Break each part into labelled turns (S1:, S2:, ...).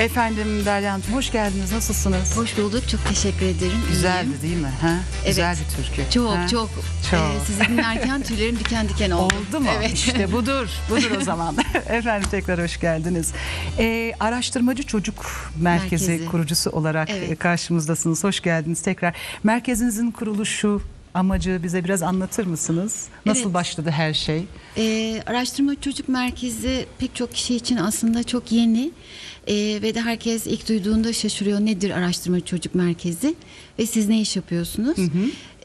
S1: Efendim Derya hoş geldiniz. Nasılsınız?
S2: Hoş bulduk. Çok teşekkür ederim.
S1: Güzeldi
S2: İyiyim.
S1: değil mi? Ha? Güzel bir türkü.
S2: Çok
S1: Ha?
S2: çok.
S1: Çok.
S2: Ee, sizi dinlerken tüylerim diken diken oldu.
S1: Oldu mu?
S2: Evet.
S1: İşte budur. Budur o zaman. Efendim tekrar hoş geldiniz. Ee, Araştırmacı Çocuk Merkezi,
S2: Merkezi.
S1: kurucusu olarak
S2: Evet.
S1: e, karşımızdasınız. Hoş geldiniz tekrar. Merkezinizin kuruluşu, amacı bize biraz anlatır mısınız? Nasıl
S2: Evet.
S1: başladı her şey?
S2: Ee, Araştırma Çocuk Merkezi pek çok kişi için aslında çok yeni. Ee, ve de herkes ilk duyduğunda şaşırıyor nedir Araştırma Çocuk Merkezi ve siz ne iş yapıyorsunuz?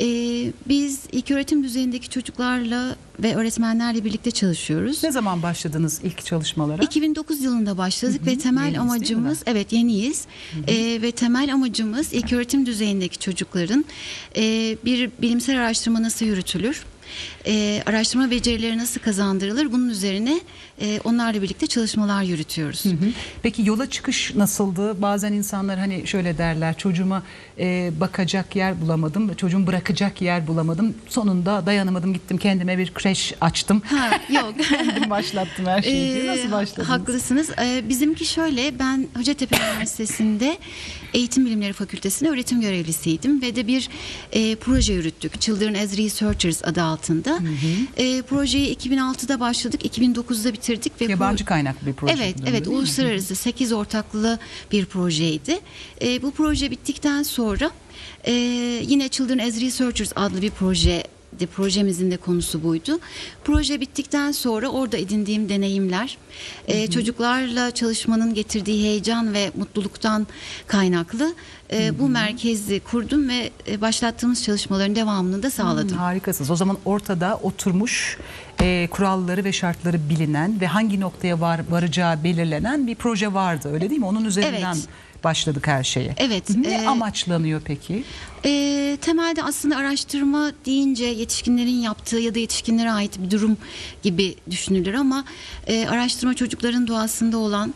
S2: Ee, biz ilk öğretim düzeyindeki çocuklarla ve öğretmenlerle birlikte çalışıyoruz.
S1: Ne zaman başladınız ilk çalışmalara?
S2: 2009 yılında başladık ve temel
S1: Yeniyiz
S2: amacımız evet yeniyiz Ee, ve temel amacımız ilk öğretim düzeyindeki çocukların e, bir bilimsel araştırma nasıl yürütülür, e, araştırma becerileri nasıl kazandırılır bunun üzerine e, onlarla birlikte çalışmalar yürütüyoruz.
S1: Hı. Peki yola çıkış nasıldı? Bazen insanlar hani şöyle derler çocuğuma e, bakacak yer bulamadım, çocuğumu bırakacak yer bulamadım. Sonunda dayanamadım gittim kendime bir kreş açtım.
S2: Ha yok.
S1: Kendim başlattım her şeyi.
S2: Ee,
S1: Nasıl başladınız?
S2: Haklısınız. Ee, bizimki şöyle ben Hacettepe Üniversitesi'nde Eğitim Bilimleri Fakültesi'nde öğretim görevlisiydim ve de bir e, proje yürüttük. Children as Researchers adı altında. E, projeyi 2006'da başladık, 2009'da bitirdik ve
S1: Yabancı kaynaklı bir proje.
S2: Evet,
S1: bu,
S2: evet uluslararası 8 ortaklı bir projeydi. E, bu proje bittikten sonra e, yine Children as Researchers adlı bir proje de projemizin de konusu buydu. Proje bittikten sonra orada edindiğim deneyimler, e, çocuklarla çalışmanın getirdiği heyecan ve mutluluktan kaynaklı e, bu merkezi kurdum ve e, başlattığımız çalışmaların devamını da sağladım.
S1: Harikasınız. O zaman ortada oturmuş e, kuralları ve şartları bilinen ve hangi noktaya var, varacağı belirlenen bir proje vardı öyle değil mi? Onun üzerinden
S2: Evet.
S1: başladık her şeye.
S2: Evet,
S1: Ne
S2: e,
S1: amaçlanıyor peki?
S2: E, temelde aslında araştırma deyince yetişkinlerin yaptığı ya da yetişkinlere ait bir durum gibi düşünülür ama e, araştırma çocukların doğasında olan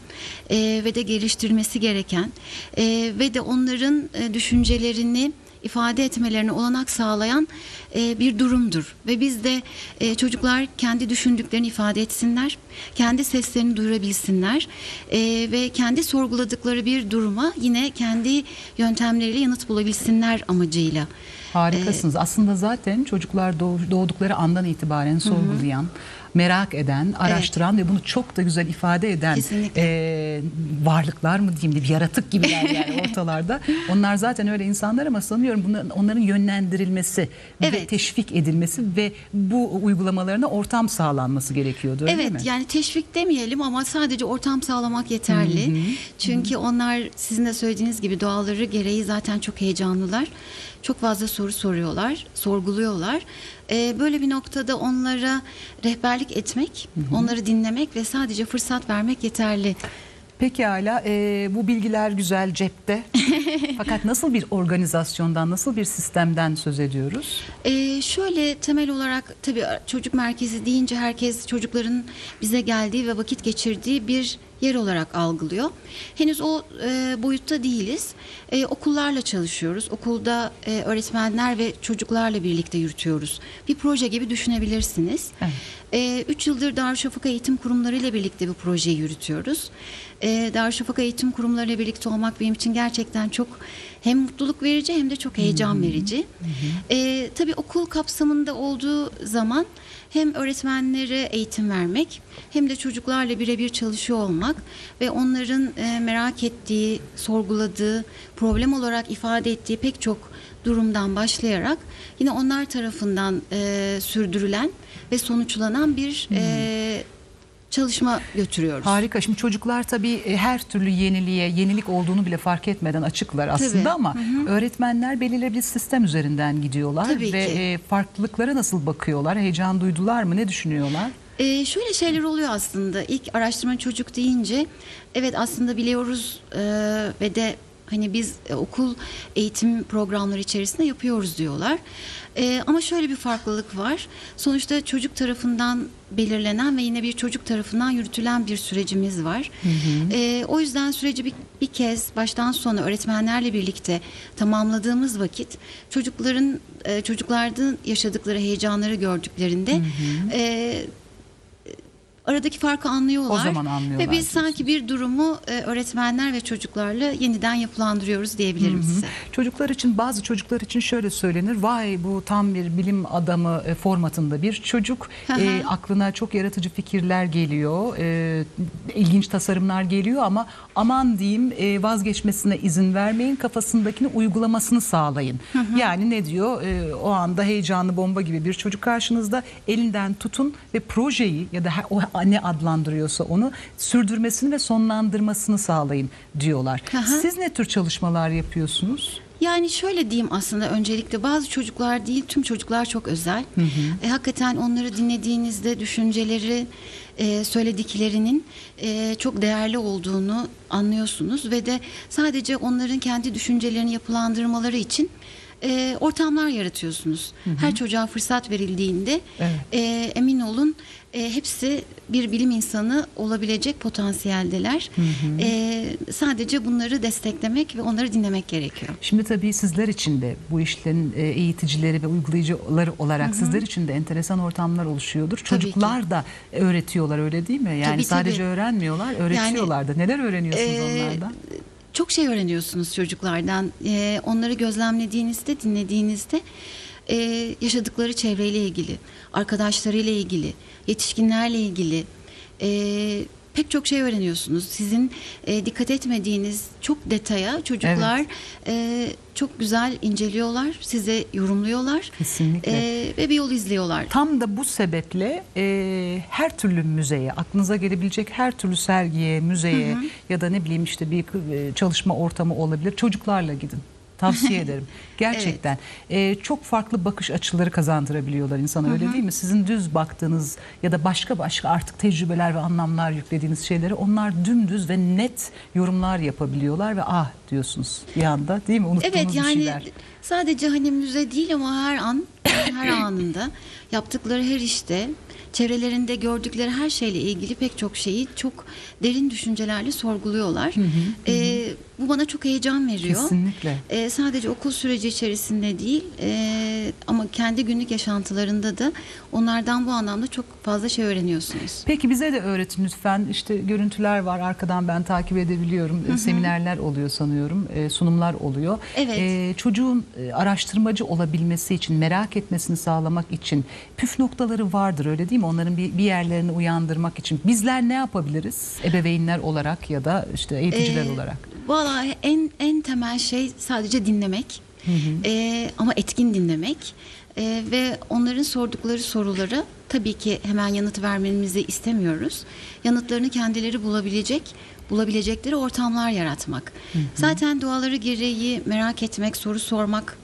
S2: e, ve de geliştirmesi gereken e, ve de onların e, düşüncelerini ifade etmelerine olanak sağlayan e, bir durumdur ve biz de e, çocuklar kendi düşündüklerini ifade etsinler, kendi seslerini duyurabilsinler e, ve kendi sorguladıkları bir duruma yine kendi yöntemleriyle yanıt bulabilsinler amacıyla.
S1: Harikasınız. Aslında zaten çocuklar doğ- doğdukları andan itibaren sorgulayan, merak eden, araştıran ve bunu çok da güzel ifade eden
S2: Kesinlikle.
S1: e, varlıklar mı diyeyim bir yaratık gibiler yani ortalarda. Onlar zaten öyle insanlar ama sanıyorum bunların, onların yönlendirilmesi ve
S2: Evet.
S1: teşvik edilmesi ve bu uygulamalarına ortam sağlanması gerekiyordu öyle
S2: evet
S1: mi?
S2: yani teşvik demeyelim ama sadece ortam sağlamak yeterli. Çünkü onlar sizin de söylediğiniz gibi doğaları gereği zaten çok heyecanlılar. Çok fazla soru soruyorlar, sorguluyorlar. Ee, böyle bir noktada onlara rehberlik etmek, onları dinlemek ve sadece fırsat vermek yeterli.
S1: Peki hala e, bu bilgiler güzel cepte. Fakat nasıl bir organizasyondan, nasıl bir sistemden söz ediyoruz?
S2: Ee, şöyle temel olarak tabii çocuk merkezi deyince herkes çocukların bize geldiği ve vakit geçirdiği bir yer olarak algılıyor. Henüz o e, boyutta değiliz. E, okullarla çalışıyoruz. Okulda e, öğretmenler ve çocuklarla birlikte yürütüyoruz. Bir proje gibi düşünebilirsiniz.
S1: Evet.
S2: E, üç yıldır Darüşşafaka Eğitim Kurumları ile birlikte bu projeyi yürütüyoruz. E, Darüşşafaka Eğitim Kurumları ile birlikte olmak benim için gerçekten çok hem mutluluk verici hem de çok heyecan verici. E, tabii okul kapsamında olduğu zaman hem öğretmenlere eğitim vermek hem de çocuklarla birebir çalışıyor olmak ve onların e, merak ettiği, sorguladığı, problem olarak ifade ettiği pek çok durumdan başlayarak yine onlar tarafından e, sürdürülen ve sonuçlanan bir e, çalışma götürüyoruz.
S1: Harika. Şimdi çocuklar tabii e, her türlü yeniliğe, yenilik olduğunu bile fark etmeden açıklar aslında
S2: Tabii.
S1: ama öğretmenler belirli bir sistem üzerinden gidiyorlar
S2: Tabii
S1: ve
S2: ki.
S1: e, farklılıklara nasıl bakıyorlar? Heyecan duydular mı? Ne düşünüyorlar?
S2: Ee, şöyle şeyler oluyor aslında. İlk araştırma çocuk deyince evet aslında biliyoruz e, ve de hani biz e, okul eğitim programları içerisinde yapıyoruz diyorlar. E, ama şöyle bir farklılık var. Sonuçta çocuk tarafından belirlenen ve yine bir çocuk tarafından yürütülen bir sürecimiz var. E, o yüzden süreci bir, bir kez baştan sona öğretmenlerle birlikte tamamladığımız vakit çocukların e, çocuklarda yaşadıkları heyecanları gördüklerinde e, aradaki farkı anlıyorlar.
S1: O zaman anlıyorlar
S2: Ve biz
S1: diyorsun.
S2: sanki bir durumu e, öğretmenler ve çocuklarla yeniden yapılandırıyoruz diyebilirim size.
S1: Çocuklar için bazı çocuklar için şöyle söylenir. Vay bu tam bir bilim adamı e, formatında bir çocuk.
S2: Hı hı.
S1: E, aklına çok yaratıcı fikirler geliyor. E, ilginç tasarımlar geliyor ama aman diyeyim e, vazgeçmesine izin vermeyin. Kafasındakini uygulamasını sağlayın. Yani ne diyor? E, o anda heyecanlı bomba gibi bir çocuk karşınızda elinden tutun ve projeyi ya da o ne adlandırıyorsa onu sürdürmesini ve sonlandırmasını sağlayın diyorlar.
S2: Hı hı.
S1: Siz ne tür çalışmalar yapıyorsunuz?
S2: Yani şöyle diyeyim aslında öncelikle bazı çocuklar değil tüm çocuklar çok özel. E, hakikaten onları dinlediğinizde düşünceleri, e, söylediklerinin e, çok değerli olduğunu anlıyorsunuz ve de sadece onların kendi düşüncelerini yapılandırmaları için e, ortamlar yaratıyorsunuz. Her çocuğa fırsat verildiğinde
S1: Evet.
S2: e, emin olun e, hepsi bir bilim insanı olabilecek potansiyeldeler. E, sadece bunları desteklemek ve onları dinlemek gerekiyor.
S1: Şimdi tabii sizler için de bu işlerin e, eğiticileri ve uygulayıcıları olarak sizler için de enteresan ortamlar oluşuyordur.
S2: Tabii
S1: Çocuklar da öğretiyorlar öyle değil mi? Yani
S2: Tabii,
S1: sadece
S2: tabii.
S1: öğrenmiyorlar, öğretiyorlar da. Neler öğreniyorsunuz
S2: Ee,
S1: onlardan?
S2: Çok şey öğreniyorsunuz çocuklardan. Ee, onları gözlemlediğinizde, dinlediğinizde e, yaşadıkları çevreyle ilgili, arkadaşlarıyla ilgili, yetişkinlerle ilgili e, pek çok şey öğreniyorsunuz. Sizin e, dikkat etmediğiniz çok detaya çocuklar e, çok güzel inceliyorlar, size yorumluyorlar
S1: Kesinlikle.
S2: e, ve bir yol izliyorlar.
S1: Tam da bu sebeple e, her türlü müzeye, aklınıza gelebilecek her türlü sergiye, müzeye ya da ne bileyim işte bir e, çalışma ortamı olabilir. Çocuklarla gidin. Tavsiye ederim. Gerçekten. E, çok farklı bakış açıları kazandırabiliyorlar insana öyle değil mi? Sizin düz baktığınız ya da başka başka artık tecrübeler ve anlamlar yüklediğiniz şeyleri onlar dümdüz ve net yorumlar yapabiliyorlar ve ah diyorsunuz bir anda değil mi? Unuttuğunuz
S2: Evet
S1: bir
S2: yani
S1: şeyler.
S2: sadece hani müze değil ama her an her anında yaptıkları her işte çevrelerinde gördükleri her şeyle ilgili pek çok şeyi çok derin düşüncelerle sorguluyorlar. Ee, bu bana çok heyecan veriyor.
S1: Kesinlikle.
S2: Ee, sadece okul süreci içerisinde değil e, ama kendi günlük yaşantılarında da onlardan bu anlamda çok fazla şey öğreniyorsunuz.
S1: Peki bize de öğretin lütfen. İşte görüntüler var arkadan ben takip edebiliyorum. E, Seminerler oluyor sanıyorum. e, sunumlar oluyor.
S2: Evet.
S1: E, çocuğun e, araştırmacı olabilmesi için, merak etmesini sağlamak için püf noktaları vardır öyle değil mi? Onların bir, bir yerlerini uyandırmak için. Bizler ne yapabiliriz? Ebeveynler olarak ya da işte eğiticiler
S2: Ee,
S1: olarak.
S2: Vallahi en en temel şey sadece dinlemek. Ee, ama etkin dinlemek Ee, ve onların sordukları sorulara tabii ki hemen yanıt vermemizi istemiyoruz. Yanıtlarını kendileri bulabilecek, bulabilecekleri ortamlar yaratmak. Zaten doğaları gereği merak etmek, soru sormak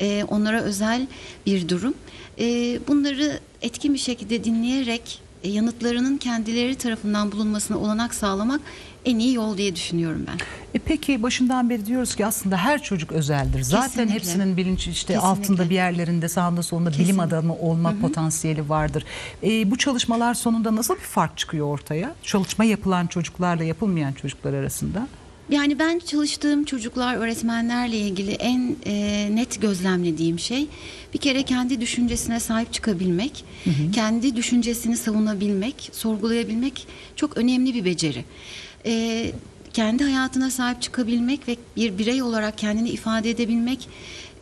S2: e, onlara özel bir durum. E, bunları etkin bir şekilde dinleyerek e, yanıtlarının kendileri tarafından bulunmasına olanak sağlamak en iyi yol diye düşünüyorum ben.
S1: E peki başından beri diyoruz ki aslında her çocuk özeldir. Zaten
S2: Kesinlikle.
S1: hepsinin bilinç işte
S2: Kesinlikle.
S1: altında bir yerlerinde sağında solunda bilim adamı olma potansiyeli vardır. E, bu çalışmalar sonunda nasıl bir fark çıkıyor ortaya? Çalışma yapılan çocuklarla yapılmayan çocuklar arasında.
S2: Yani ben çalıştığım çocuklar, öğretmenlerle ilgili en e, net gözlemlediğim şey bir kere kendi düşüncesine sahip çıkabilmek, kendi düşüncesini savunabilmek, sorgulayabilmek çok önemli bir beceri. E, kendi hayatına sahip çıkabilmek ve bir birey olarak kendini ifade edebilmek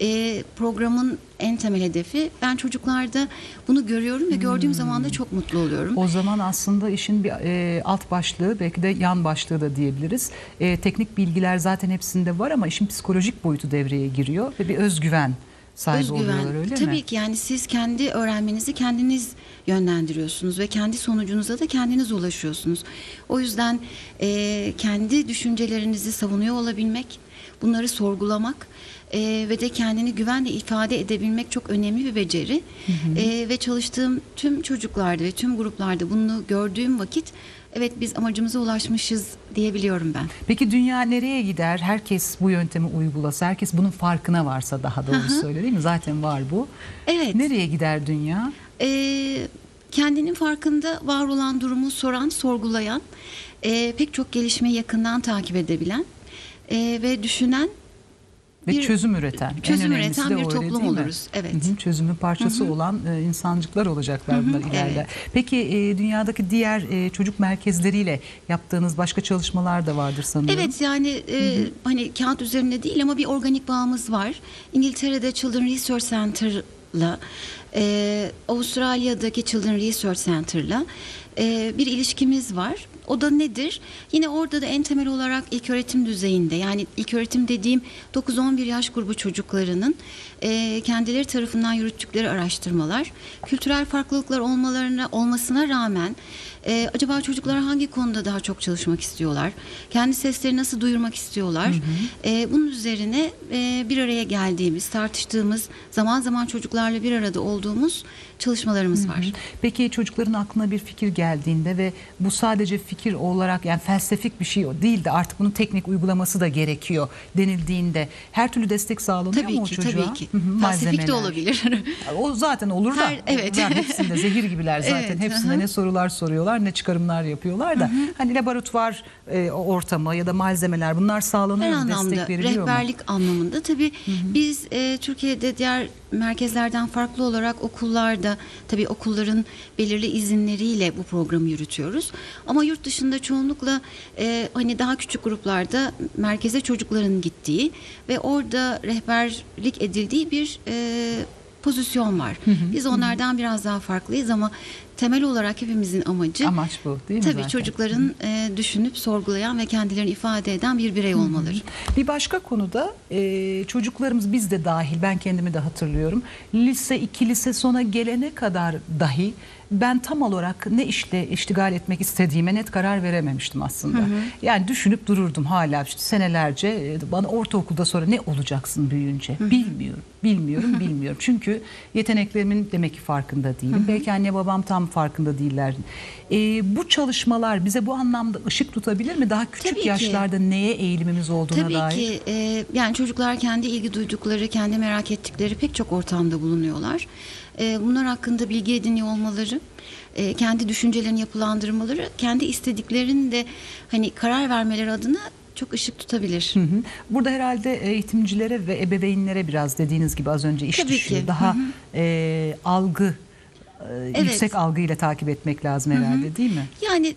S2: e, programın en temel hedefi. Ben çocuklarda bunu görüyorum ve gördüğüm zaman da çok mutlu oluyorum.
S1: O zaman aslında işin bir e, alt başlığı belki de yan başlığı da diyebiliriz. E, teknik bilgiler zaten hepsinde var ama işin psikolojik boyutu devreye giriyor ve bir özgüven sahibi oluyorlar öyle
S2: Tabii
S1: mi?
S2: ki yani siz kendi öğrenmenizi kendiniz yönlendiriyorsunuz ve kendi sonucunuza da kendiniz ulaşıyorsunuz. O yüzden e, kendi düşüncelerinizi savunuyor olabilmek, bunları sorgulamak e, ve de kendini güvenle ifade edebilmek çok önemli bir beceri. E, ve çalıştığım tüm çocuklarda ve tüm gruplarda bunu gördüğüm vakit evet biz amacımıza ulaşmışız diyebiliyorum ben.
S1: Peki dünya nereye gider? Herkes bu yöntemi uygulasa, herkes bunun farkına varsa daha doğrusu söyle değil mi? Zaten var bu.
S2: Evet.
S1: Nereye gider dünya?
S2: Ee, kendinin farkında var olan durumu soran, sorgulayan, e, pek çok gelişmeyi yakından takip edebilen e, ve düşünen
S1: Ve
S2: bir
S1: çözüm üreten. en
S2: çözüm
S1: önemlisi
S2: üreten
S1: de
S2: bir
S1: öyle
S2: toplum oluruz. Evet.
S1: Hı hı, çözümün parçası olan e, insancıklar olacaklar bunlar ileride.
S2: evet.
S1: Peki e, dünyadaki diğer e, çocuk merkezleriyle yaptığınız başka çalışmalar da vardır sanıyorum.
S2: Evet yani e, hani kağıt üzerinde değil ama bir organik bağımız var. İngiltere'de Children Research Center'la e, Avustralya'daki Children Research Center'la e, bir ilişkimiz var. O da nedir? Yine orada da en temel olarak ilk öğretim düzeyinde yani ilk öğretim dediğim 9-11 yaş grubu çocuklarının e, kendileri tarafından yürüttükleri araştırmalar, kültürel farklılıklar olmalarına olmasına rağmen e, acaba çocuklar hangi konuda daha çok çalışmak istiyorlar? Kendi sesleri nasıl duyurmak istiyorlar? E, bunun üzerine e, bir araya geldiğimiz, tartıştığımız, zaman zaman çocuklarla bir arada olduğumuz çalışmalarımız var.
S1: Peki çocukların aklına bir fikir geldiğinde ve bu sadece fikir olarak yani felsefik bir şey değil de artık bunun teknik uygulaması da gerekiyor denildiğinde her türlü destek sağlanıyor
S2: Tabii
S1: mu o
S2: ki,
S1: çocuğa?
S2: tabii ki.
S1: Hı hı,
S2: Felsefik de olabilir.
S1: O zaten olur da.
S2: Her- evet.
S1: Yani hepsinde zehir gibiler zaten.
S2: Evet,
S1: Hepsinde
S2: hı hı.
S1: ne sorular soruyorlar ne çıkarımlar yapıyorlar da. Hani laboratuvar e, ortamı ya da malzemeler bunlar sağlanıyor
S2: Her
S1: mu?
S2: anlamda
S1: Destek veriliyor mu?
S2: rehberlik anlamında tabii biz e, Türkiye'de diğer merkezlerden farklı olarak okullarda tabii okulların belirli izinleriyle bu programı yürütüyoruz. Ama yurt dışında çoğunlukla e, hani daha küçük gruplarda merkeze çocukların gittiği ve orada rehberlik edildiği bir e, pozisyon var. Biz onlardan biraz daha farklıyız ama temel olarak hepimizin amacı
S1: Amaç bu değil mi
S2: tabii
S1: zaten?
S2: çocukların e, düşünüp sorgulayan ve kendilerini ifade eden bir birey olmaları.
S1: Bir başka konuda e, çocuklarımız biz de dahil ben kendimi de hatırlıyorum. Lise 2 lise sona gelene kadar dahi ben tam olarak ne işle iştigal etmek istediğime net karar verememiştim aslında. Yani düşünüp dururdum hala işte senelerce e, bana ortaokulda sonra ne olacaksın büyüyünce bilmiyorum. Bilmiyorum, bilmiyorum. Çünkü yeteneklerimin demek ki farkında değilim. Belki anne babam tam farkında değiller. E, bu çalışmalar bize bu anlamda ışık tutabilir mi? Daha küçük
S2: Tabii ki.
S1: yaşlarda neye eğilimimiz olduğuna
S2: Tabii
S1: dair.
S2: ki e, yani çocuklar kendi ilgi duydukları, kendi merak ettikleri pek çok ortamda bulunuyorlar. E, bunlar hakkında bilgi ediniyor olmaları, e, kendi düşüncelerini yapılandırmaları, kendi istediklerini de hani karar vermeleri adına çok ışık tutabilir.
S1: Hı hı. Burada herhalde eğitimcilere ve ebeveynlere biraz dediğiniz gibi az önce iş
S2: Tabii
S1: düşüyor.
S2: ki.
S1: Daha e, algı, e,
S2: Evet.
S1: yüksek algıyla takip etmek lazım herhalde değil mi?
S2: Yani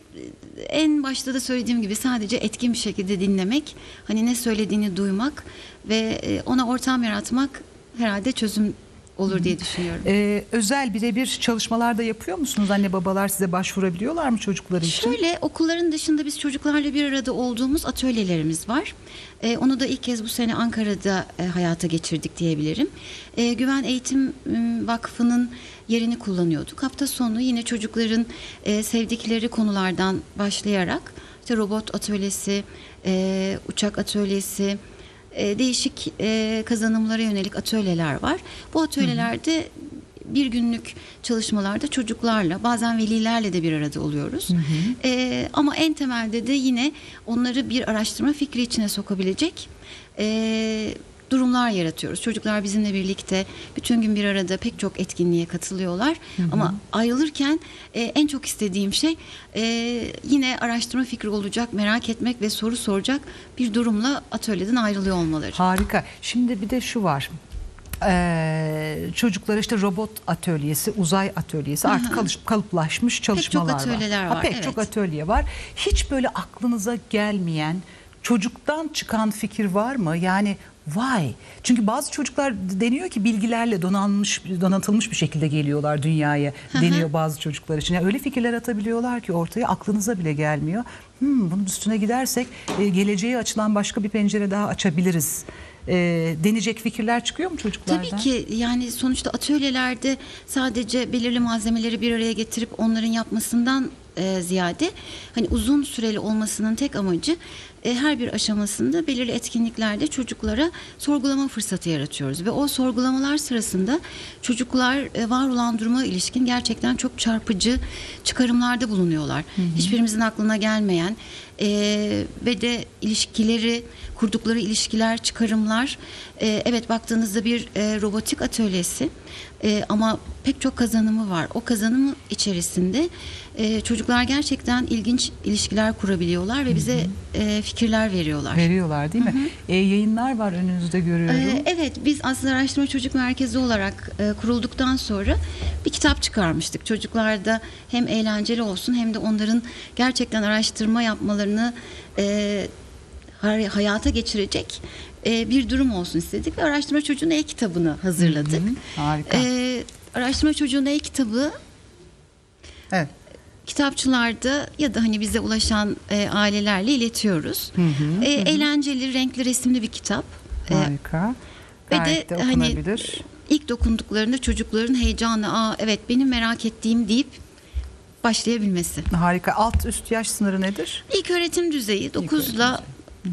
S2: e, en başta da söylediğim gibi sadece etkin bir şekilde dinlemek, hani ne söylediğini duymak ve e, ona ortam yaratmak herhalde çözüm olur diye düşünüyorum.
S1: E, özel birebir çalışmalar da yapıyor musunuz? Anne babalar size başvurabiliyorlar mı çocukları için?
S2: Şöyle okulların dışında biz çocuklarla bir arada olduğumuz atölyelerimiz var. Ee, onu da ilk kez bu sene Ankara'da e, hayata geçirdik diyebilirim. Ee, Güven Eğitim Vakfı'nın yerini kullanıyorduk. Hafta sonu yine çocukların e, sevdikleri konulardan başlayarak işte robot atölyesi, e, uçak atölyesi, e, değişik e, kazanımlara yönelik atölyeler var. Bu atölyelerde bir günlük çalışmalarda çocuklarla bazen velilerle de bir arada oluyoruz. E, ama en temelde de yine onları bir araştırma fikri içine sokabilecek e, durumlar yaratıyoruz. Çocuklar bizimle birlikte bütün gün bir arada pek çok etkinliğe katılıyorlar. Ama ayrılırken e, en çok istediğim şey e, yine araştırma fikri olacak, merak etmek ve soru soracak bir durumla atölyeden ayrılıyor olmaları.
S1: Harika. Şimdi bir de şu var. Ee, çocuklara işte robot atölyesi, uzay atölyesi artık kalış- kalıplaşmış çalışmalar var.
S2: atölyeler
S1: Ha,
S2: var,
S1: pek
S2: evet.
S1: çok atölye var. Hiç böyle aklınıza gelmeyen çocuktan çıkan fikir var mı? Yani vay. Çünkü bazı çocuklar deniyor ki bilgilerle donanmış, donatılmış bir şekilde geliyorlar dünyaya deniyor bazı çocuklar için. Yani öyle fikirler atabiliyorlar ki ortaya aklınıza bile gelmiyor. Hmm, bunun üstüne gidersek e, geleceğe açılan başka bir pencere daha açabiliriz. E, deneyecek fikirler çıkıyor mu çocuklardan?
S2: Tabii ki yani sonuçta atölyelerde sadece belirli malzemeleri bir araya getirip onların yapmasından e, ziyade hani uzun süreli olmasının tek amacı e, her bir aşamasında belirli etkinliklerde çocuklara sorgulama fırsatı yaratıyoruz ve o sorgulamalar sırasında çocuklar e, var olan duruma ilişkin gerçekten çok çarpıcı çıkarımlarda bulunuyorlar. Hiçbirimizin aklına gelmeyen e, ve de ilişkileri kurdukları ilişkiler, çıkarımlar. e, evet baktığınızda bir e, robotik atölyesi. E, ama pek çok kazanımı var. O kazanımı içerisinde e, çocuklar gerçekten ilginç ilişkiler kurabiliyorlar ve bize e, fikirler veriyorlar.
S1: Veriyorlar değil mi? E, yayınlar var önünüzde görüyorum.
S2: Ee, evet biz aslında Araştırma Çocuk Merkezi olarak e, kurulduktan sonra bir kitap çıkarmıştık. Çocuklarda hem eğlenceli olsun hem de onların gerçekten araştırma yapmalarını e, hay- hayata geçirecek e, bir durum olsun istedik ve Araştırma Çocuğu'nun e-kitabını hazırladık.
S1: Harika.
S2: E, Araştırma Çocuğu'nun e-kitabı
S1: evet.
S2: kitapçılarda ya da hani bize ulaşan e, ailelerle iletiyoruz. E, eğlenceli, renkli, resimli bir kitap. E,
S1: Harika.
S2: ve
S1: Gayet
S2: de
S1: de
S2: hani ilk dokunduklarında çocukların heyecanla aa evet benim merak ettiğim deyip başlayabilmesi.
S1: Harika. Alt üst yaş sınırı nedir?
S2: İlk öğretim düzeyi 9
S1: öğretim
S2: ile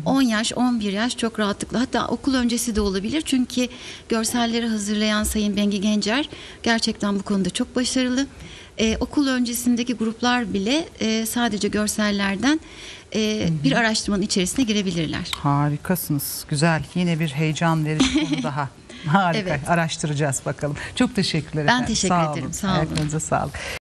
S2: 10 yaş, 11 yaş çok rahatlıkla. Hatta okul öncesi de olabilir. Çünkü görselleri hazırlayan Sayın Bengi Gencer gerçekten bu konuda çok başarılı. Ee, okul öncesindeki gruplar bile e, sadece görsellerden e, bir araştırmanın içerisine girebilirler.
S1: Harikasınız. Güzel. Yine bir heyecan verici konu daha. Harika.
S2: Evet.
S1: Araştıracağız bakalım. Çok teşekkürler
S2: Ben
S1: efendim.
S2: teşekkür
S1: Sağ
S2: ederim.
S1: Olun.
S2: Sağ olun.
S1: Ayaklarınıza sağlık.